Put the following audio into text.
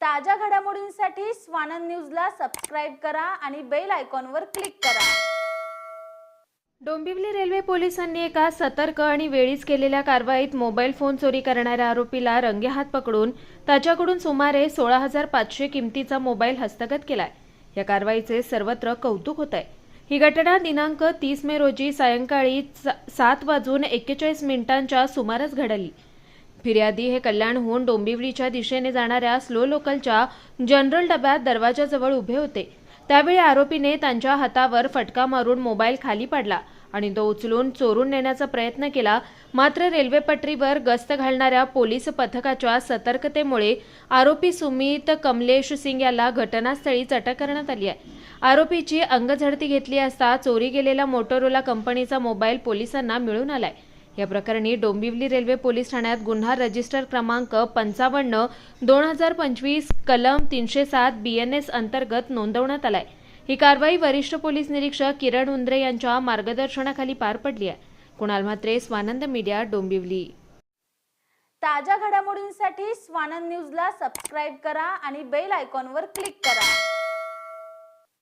ताज्या घडामोडींसाठी स्वानंद न्यूजला सबस्क्राईब करा आणि बेल आयकॉनवर क्लिक करा. डोंबिवली रेल्वे पोलिसांनी एका सतर्क आणि वेळीच केलेल्या कारवाईत मोबाईल फोन चोरी करणाऱ्या आरोपीला रंगेहात पकडून त्याच्याकडून सुमारे सोळा हजार पाचशे किमतीचा मोबाईल हस्तगत केलाय. या कारवाईचे सर्वत्र कौतुक होत आहे ही घटना दिनांक तीस मे रोजी सायंकाळी सात वाजून एक्केचाळीस मिनिटांच्या सुमारास घडली. फिर्यादी हे कल्याणहून डोंबिवलीच्या दिशेने जाणाऱ्या स्लो लोकलच्या जनरल डब्यात दरवाजाजवळ उभे होते. त्यावेळी आरोपीने त्यांच्या हातावर फटका मारून मोबाईल खाली पाडला आणि तो उचलून चोरून नेण्याचा प्रयत्न केला. मात्र रेल्वे पटरीवर गस्त घालणाऱ्या पोलीस पथकाच्या सतर्कतेमुळे आरोपी सुमित कमलेश सिंग याला घटनास्थळीच अटक करण्यात आली आहे. आरोपीची अंगझडती घेतली असता चोरी गेलेला मोटोरोला कंपनीचा मोबाईल पोलिसांना मिळून आलाय. या प्रकरणी डोंबिवली रेल्वे पोलीस ठाण्यात गुन्हा रजिस्टर क्रमांक पंचावन्न दोन हजार पंचवीस कलम तीनशे सात बीएनएस अंतर्गत नोंदवण्यात आलाय. ही कारवाई वरिष्ठ पोलीस निरीक्षक किरण उंद्रे यांच्या मार्गदर्शनाखाली पार पडली आहे. कुणाल म्हात्रे स्वानंद मीडिया डोंबिवली. ताज्या घडामोडींसाठी स्वानंद न्यूजला सबस्क्राईब करा आणि बेल आयकॉनवर क्लिक करा.